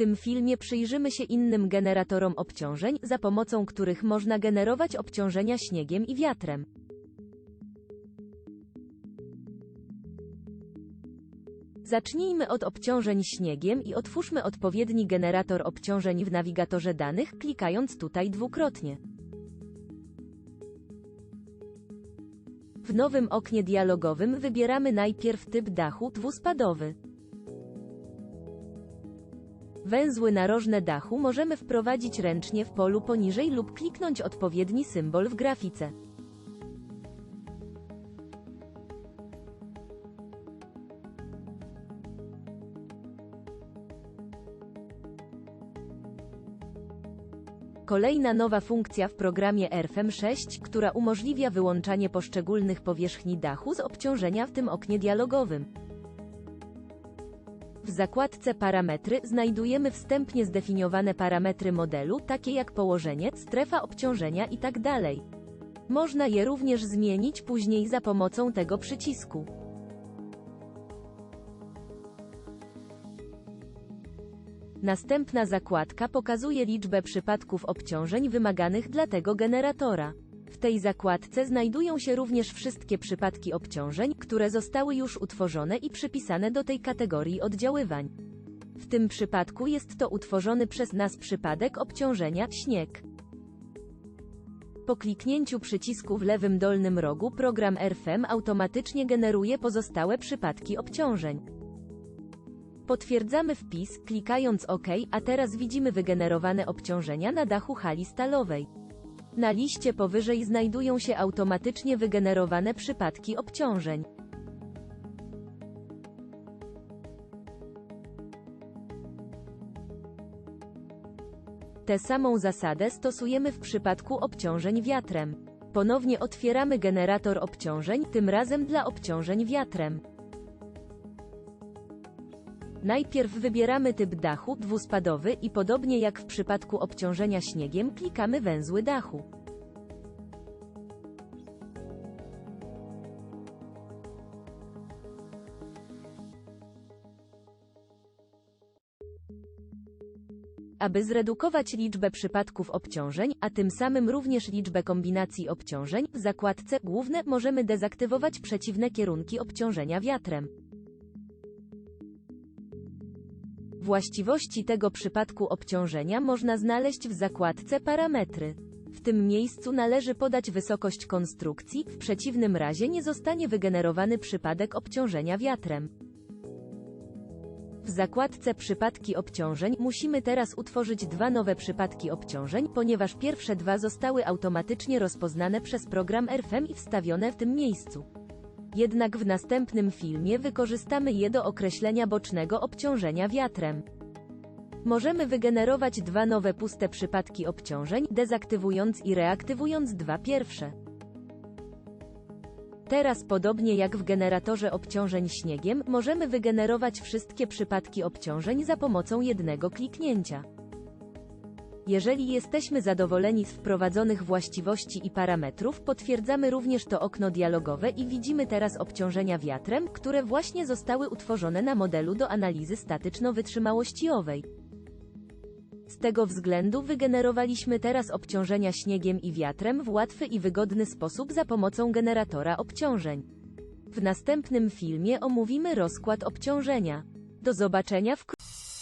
tym filmie przyjrzymy się innym generatorom obciążeń, za pomocą których można generować obciążenia śniegiem i wiatrem. Zacznijmy od obciążeń śniegiem i otwórzmy odpowiedni generator obciążeń w nawigatorze danych, klikając tutaj dwukrotnie. W nowym oknie dialogowym wybieramy najpierw typ dachu dwuspadowy. Węzły narożne dachu możemy wprowadzić ręcznie w polu poniżej lub kliknąć odpowiedni symbol w grafice. Kolejna nowa funkcja w programie RFM6, która umożliwia wyłączanie poszczególnych powierzchni dachu z obciążenia w tym oknie dialogowym. W zakładce Parametry znajdujemy wstępnie zdefiniowane parametry modelu, takie jak położenie, strefa obciążenia itd. Można je również zmienić później za pomocą tego przycisku. Następna zakładka pokazuje liczbę przypadków obciążeń wymaganych dla tego generatora. W tej zakładce znajdują się również wszystkie przypadki obciążeń, które zostały już utworzone i przypisane do tej kategorii oddziaływań. W tym przypadku jest to utworzony przez nas przypadek obciążenia śnieg. Po kliknięciu przycisku w lewym dolnym rogu program RFM automatycznie generuje pozostałe przypadki obciążeń. Potwierdzamy wpis, klikając OK, a teraz widzimy wygenerowane obciążenia na dachu hali stalowej. Na liście powyżej znajdują się automatycznie wygenerowane przypadki obciążeń. Tę samą zasadę stosujemy w przypadku obciążeń wiatrem. Ponownie otwieramy generator obciążeń, tym razem dla obciążeń wiatrem. Najpierw wybieramy typ dachu dwuspadowy i podobnie jak w przypadku obciążenia śniegiem klikamy węzły dachu. Aby zredukować liczbę przypadków obciążeń, a tym samym również liczbę kombinacji obciążeń, w zakładce Główne możemy dezaktywować przeciwne kierunki obciążenia wiatrem. Właściwości tego przypadku obciążenia można znaleźć w zakładce Parametry. W tym miejscu należy podać wysokość konstrukcji, w przeciwnym razie nie zostanie wygenerowany przypadek obciążenia wiatrem. W zakładce Przypadki obciążeń musimy teraz utworzyć dwa nowe przypadki obciążeń, ponieważ pierwsze dwa zostały automatycznie rozpoznane przez program RFM i wstawione w tym miejscu. Jednak w następnym filmie wykorzystamy je do określenia bocznego obciążenia wiatrem. Możemy wygenerować dwa nowe puste przypadki obciążeń, dezaktywując i reaktywując dwa pierwsze. Teraz podobnie jak w generatorze obciążeń śniegiem, możemy wygenerować wszystkie przypadki obciążeń za pomocą jednego kliknięcia. Jeżeli jesteśmy zadowoleni z wprowadzonych właściwości i parametrów, potwierdzamy również to okno dialogowe i widzimy teraz obciążenia wiatrem, które właśnie zostały utworzone na modelu do analizy statyczno-wytrzymałościowej. Z tego względu wygenerowaliśmy teraz obciążenia śniegiem i wiatrem w łatwy i wygodny sposób za pomocą generatora obciążeń. W następnym filmie omówimy rozkład obciążenia. Do zobaczenia wkrótce.